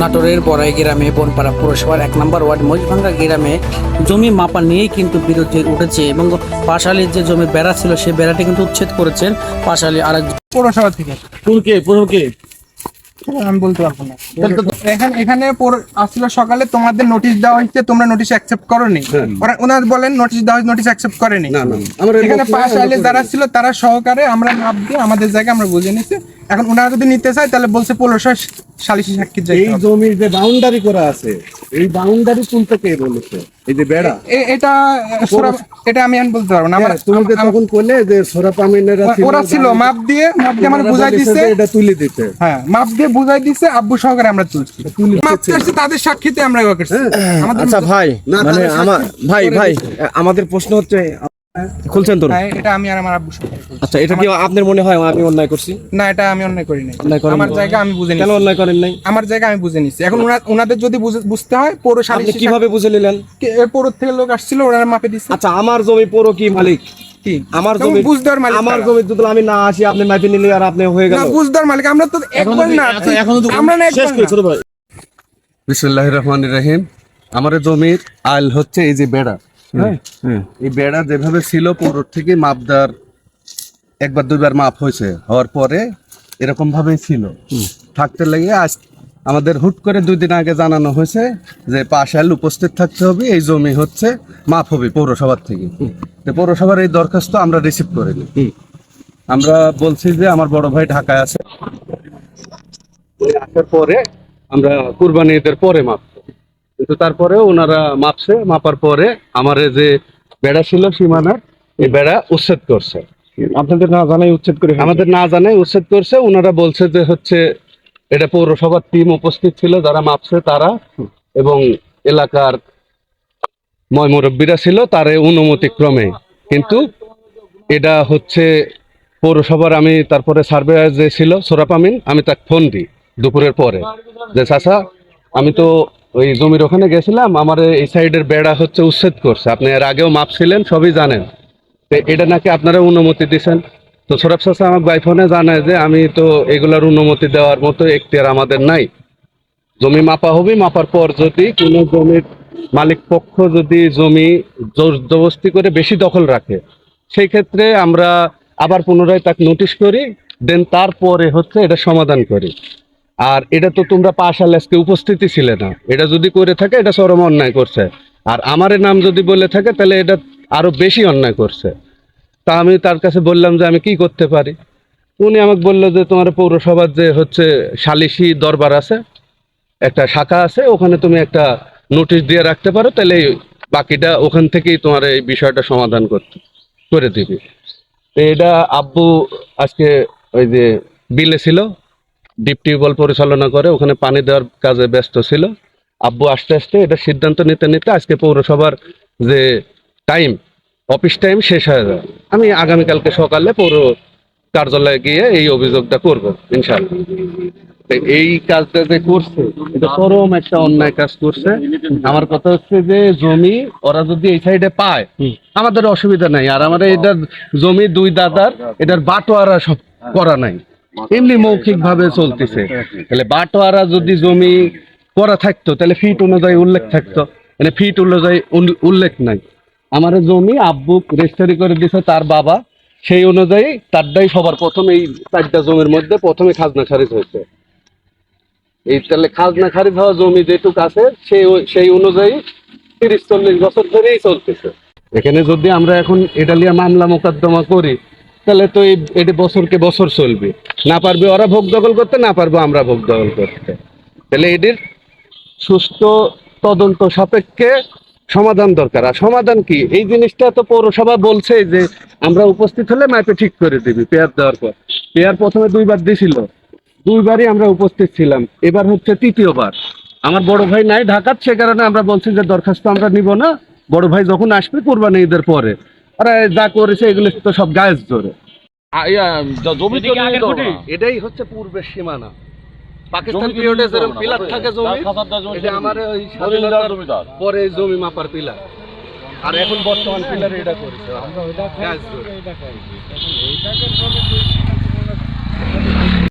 নাটোরের বড়াই গ্রামে বনপাড়া পুরসভার এক নম্বর ওয়ার্ড মহিষভাঙ্গা গ্রামে জমি মাপা নিয়েই কিন্তু বিরোধী উঠেছে এবং পাশালির যে জমি বেড়া ছিল সেই বেড়াটি কিন্তু উচ্ছেদ করেছেন পাশালি আরেক পৌরসভা থেকে। পুরকে পুরকে আমি বলতে পারব না। এখানে এখানে আসছিল সকালে তোমাদের নোটিশ দেওয়া হয়েছে তোমরা নোটিশ অ্যাকসেপ্ট করোনি। ওরা ওনার বলেন নোটিশ দেওয়া হয়েছে নোটিশ অ্যাকসেপ্ট করেনি। এখানে পাশ আইলে যারা ছিল তারা সহকারে আমরা মাপ দিয়ে আমাদের জায়গায় আমরা বুঝে নিছি। এখন ওনারা যদি নিতে চায় তাহলে বলছে সালিশি এই জমির যে বাউন্ডারি করা আছে এই বাউন্ডারি তুলতে কে বলেছে? এই যে বেড়া। এটা এটা আমি এখন বলতে পারব না। আমার হ্যাঁ, তুমি তখন করলে যে ওরা ছিল মাপ দিয়ে মাপ দিয়ে আমার বুঝাই দিচ্ছে এটা তুলে দিতে। হ্যাঁ মাপ দিয়ে বুঝাই দিচ্ছে আব্বু সহকারে আমরা তুলছি। তাদের সাক্ষীতে আমরা করছি। আমাদের আচ্ছা ভাই মানে আমার সাক্ষী ভাই ভাই আমাদের প্রশ্ন হচ্ছে খুলছেন তো হ্যাঁ, এটা আমি আর আমার আব্বু আচ্ছা এটা কি আপনার মনে হয় আমি অন্যায় করছি? না এটা আমি অন্যায় করি নাই। আমার জায়গা আমি বুঝে কেন নিচ্ছি অন্যায় করেন নাই? আমার জায়গা আমি বুঝে নিচ্ছি এখন ওনা- ওনাদের যদি বুঝে- বুঝতে হয় পৌর কীভাবে বুঝে নিলেন? পৌর থেকে লোক আসছিল ওনারা মাপে দিচ্ছে আচ্ছা আমার জমি পুরো কি মালিক? কি? আমার জমি বুঝদার মালিক আমার জমি যদি আমি না আসি আপনি মাইপে নিলে আর আপনি হয়ে গেল। না বুঝদার মালিক আমরা তো একবার না আমরা না একবার না। বিসমুল্লাহ রহমান রহিম। আমার জমির আইল হচ্ছে এই যে বেড়া। হ্যাঁ এই বেড়া যেভাবে ছিল পৌর থেকে মাপদার একবার দুইবার মাপ হয়েছে। হওয়ার পরে এরকম ভাবেই ছিল থাকতে লেগে আজ আমাদের হুট করে দুই দিন আগে জানানো হয়েছে যে পাশাল উপস্থিত থাকতে হবে এই জমি হচ্ছে মাপ হবে পৌরসভার থেকে। পৌরসভার এই দরখাস্ত আমরা রিসিভ করিনি। আমরা বলছি যে আমার বড় ভাই ঢাকায় আছে। আসার পরে আমরা কুরবানি ঈদের পরে মাপবো কিন্তু তারপরে ওনারা মাপছে মাপার পরে আমার এই যে বেড়া ছিল সীমানার এই বেড়া উচ্ছেদ করছে। আপনাদের না জানাই উচ্ছেদ করে আমাদের না জানাই উচ্ছেদ করছে ওনারা বলছে যে হচ্ছে এটা পৌরসভার টিম উপস্থিত ছিল, যারা মাপছে তারা এবং এলাকার ময় মুরব্বীরা ছিল, তার অনুমতি ক্রমে কিন্তু এটা হচ্ছে পৌরসভার, আমি তারপরে সার্ভে যে ছিল সোরাপামিন আমি তাকে ফোন দিই দুপুরের পরে যে, চাচা, আমি তো ওই জমির ওখানে গেছিলাম, আমার এই সাইডের বেড়া হচ্ছে উচ্ছেদ করছে। আপনি এর আগেও মাপছিলেন, সবই জানেন। এটা নাকি আপনারা অনুমতি দিছেন তো সৌরভ চাচা আমার বাই ফোনে জানায় যে আমি তো এগুলার অনুমতি দেওয়ার মতো এখতিয়ার আমাদের নাই। জমি মাপা হবে, মাপার পর যদি কোনো জমির মালিক পক্ষ যদি জমি জোর জবস্তি করে বেশি দখল রাখে, সেই ক্ষেত্রে আমরা আবার পুনরায় তাকে নোটিশ করি দেন তারপরে হচ্ছে এটা সমাধান করি। আর এটা তো তোমরা পাশাল আজকে উপস্থিতি ছিলে না। এটা যদি করে থাকে, এটা চরম অন্যায় করছে। আর আমার নাম যদি বলে থাকে, তাহলে এটা আরও বেশি অন্যায় করছে। তা আমি তার কাছে বললাম যে আমি কি করতে পারি? উনি আমাকে বলল যে তোমার পৌরসভার যে হচ্ছে সালিশি দরবার আছে, একটা শাখা আছে, ওখানে তুমি একটা নোটিশ দিয়ে রাখতে পারো, তাহলে বাকিটা ওখান থেকেই তোমার এই বিষয়টা সমাধান করতে, করে দিবি। এটা আব্বু আজকে ওই যে বিলে ছিল, ডিপ টিউবওয়েল পরিচালনা করে, ওখানে পানি দেওয়ার কাজে ব্যস্ত ছিল। আব্বু আস্তে আস্তে এটা সিদ্ধান্ত নিতে নিতে আজকে পৌরসভার যে টাইম অফিস টাইম শেষ হয়ে যায় আমি আগামীকালকে সকালে পৌর কার্যালয়ে গিয়ে এই অভিযোগটা করব ইনশাল্লাহ এই কাজটা যে করছে এটা চরম একটা অন্যায় কাজ করছে। আমার কথা হচ্ছে যে জমি ওরা যদি এই সাইডে পায় আমাদের অসুবিধা নাই। আর আমাদের এটার জমি দুই দাদার এটার বাটোয়ারা সব করা নাই। এমনি মৌখিক ভাবে চলতেছে। তাহলে বাটোয়ারা যদি জমি করা থাকতো তাহলে ফিট অনুযায়ী উল্লেখ থাকতো। মানে ফিট অনুযায়ী উল্লেখ নাই। আমার জমি আব্বু রেজিস্ট্রি করে দিছে তার বাবা। সেই অনুযায়ী তারটাই সবার প্রথম এই চারটা জমির মধ্যে প্রথমে খাজনা খারিজ হয়েছে। এই তাহলে খাজনা খারিজ হওয়া জমি যেটুক আছে, সেই সেই অনুযায়ী তিরিশ চল্লিশ বছর ধরেই চলতেছে। এখানে যদি আমরা এখন এটা নিয়ে মামলা মোকদ্দমা করি, তাহলে তো এটি বছরকে বছর চলবে। না পারবে ওরা ভোগ দখল করতে, না পারব আমরা ভোগ দখল করতে। তাহলে এটির সুস্থ তদন্ত সাপেক্ষে সমাধান দরকার। আর সমাধান কি? এই জিনিসটা তো পৌরসভা বলছে যে আমরা উপস্থিত হলে মাইপে ঠিক করে দিবি পেয়ার দেওয়ার পর। পেয়ার প্রথমে দুইবার দিছিল। দুইবারই আমরা উপস্থিত ছিলাম। এবার হচ্ছে তৃতীয়বার। আমার বড় ভাই নাই ঢাকার সে কারণে আমরা বলছি যে দরখাস্ত আমরা নিব না। বড় ভাই যখন আসবে কোরবানি ঈদের পরে। আর যা করেছে এগুলো তো সব গায়েস জোরে। এটাই হচ্ছে পূর্বের সীমানা। পাকিস্তান পিরিয়ডে যেরকম পিলার থাকে জমি এটা আমার ওই স্বাধীনতার পরে জমি মাপার পিলার আর এখন বর্তমান পিলার এটা করেছে। গাছ জোরে।